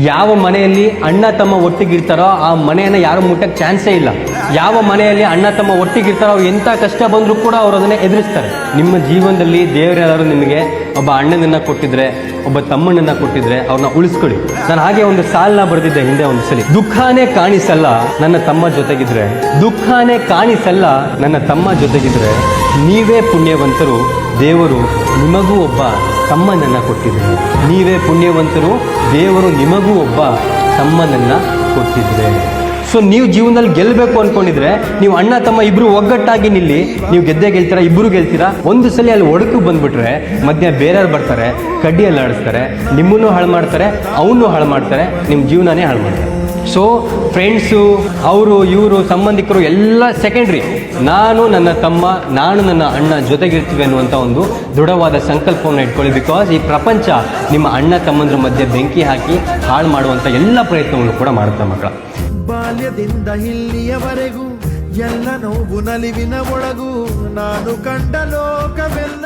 ಯಾವ ಮನೆಯಲ್ಲಿ ಅಣ್ಣ ತಮ್ಮ ಒಟ್ಟಿಗಿರ್ತಾರೋ ಆ ಮನೆಯನ್ನ ಯಾರು ಮುಟ್ಟಕ್ಕೆ ಚಾನ್ಸೇ ಇಲ್ಲ. ಯಾವ ಮನೆಯಲ್ಲಿ ಅಣ್ಣ ತಮ್ಮ ಒಟ್ಟಿಗಿರ್ತಾರೋ ಎಂಥ ಕಷ್ಟ ಬಂದರೂ ಕೂಡ ಅವರು ಅದನ್ನ ಎದುರಿಸ್ತಾರೆ. ನಿಮ್ಮ ಜೀವನದಲ್ಲಿ ದೇವರೇನಾದ್ರು ನಿಮಗೆ ಒಬ್ಬ ಅಣ್ಣನನ್ನ ಕೊಟ್ಟಿದ್ರೆ, ಒಬ್ಬ ತಮ್ಮಣ್ಣನ ಕೊಟ್ಟಿದ್ರೆ ಅವ್ರನ್ನ ಉಳಿಸ್ಕೊಳ್ಳಿ ನಾನು ಹಾಗೆ ಒಂದು ಸಾಲನ್ನ ಬರೆದಿದ್ದೆ ಹಿಂದೆ ಒಂದು ಸಲ. ದುಃಖಾನೇ ಕಾಣಿಸಲ್ಲ ನನ್ನ ತಮ್ಮ ಜೊತೆಗಿದ್ರೆ. ದುಃಖಾನೇ ಕಾಣಿಸಲ್ಲ ನನ್ನ ತಮ್ಮ ಜೊತೆಗಿದ್ರೆ. ನೀವೇ ಪುಣ್ಯವಂತರು, ದೇವರು ನಿಮಗೂ ಒಬ್ಬ ತಮ್ಮನನ್ನು ಕೊಟ್ಟಿದ್ದರು. ನೀವೇ ಪುಣ್ಯವಂತರು, ದೇವರು ನಿಮಗೂ ಒಬ್ಬ ತಮ್ಮನನ್ನು ಕೊಟ್ಟಿದ್ದರು. ಸೊ ನೀವು ಜೀವನದಲ್ಲಿ ಗೆಲ್ಲಬೇಕು ಅನ್ಕೊಂಡಿದ್ರೆ, ನೀವು ಅಣ್ಣ, ತಮ್ಮ ಇಬ್ಬರು ಒಗ್ಗಟ್ಟಾಗಿ ನಿಲ್ಲಿ, ನೀವು ಗೆದ್ದೆ ಗೆಲ್ತೀರಾ ಇಬ್ಬರು ಗೆಲ್ತೀರಾ, ಒಂದು ಸಲ ಅಲ್ಲಿ ಒಡಕು ಬಂದುಬಿಟ್ರೆ, ಮಧ್ಯ ಬೇರೆಯವ್ರು ಬರ್ತಾರೆ ಕಡ್ಡಿಯಲ್ಲಿ ಆಡಿಸ್ತಾರೆ ನಿಮ್ಮನ್ನು ಹಾಳು ಮಾಡ್ತಾರೆ, ಅವನು ಹಾಳು ಮಾಡ್ತಾರೆ, ನಿಮ್ಮ ಜೀವನನೇ ಹಾಳು ಮಾಡ್ತಾರೆ. ಸೊ ಫ್ರೆಂಡ್ಸು ಅವರು, ಇವರು, ಸಂಬಂಧಿಕರು ಎಲ್ಲ ಸೆಕೆಂಡ್ರಿ ನಾನು ನನ್ನ ತಮ್ಮ, ನಾನು ನನ್ನ ಅಣ್ಣ ಜೊತೆಗಿರ್ತೀವಿ ಅನ್ನುವಂಥ ಒಂದು ದೃಢವಾದ ಸಂಕಲ್ಪವನ್ನು ಇಟ್ಕೊಳ್ಳಿ ಬಿಕಾಸ್ ಈ ಪ್ರಪಂಚ ನಿಮ್ಮ ಅಣ್ಣ, ತಮ್ಮಂದ್ರ ಮಧ್ಯೆ ಬೆಂಕಿ ಹಾಕಿ ಹಾಳು ಮಾಡುವಂಥ ಎಲ್ಲ ಪ್ರಯತ್ನಗಳು ಕೂಡ ಮಾಡುತ್ತೆ ಮಕ್ಕಳ. ಬಾಲ್ಯದಿಂದ ಇಲ್ಲಿಯವರೆಗೂ ಎಲ್ಲ ನೋವು ನಲಿವಿನ ಒಳಗೂ ನಾನು ಕಂಡ ಲೋಕವೆಲ್ಲ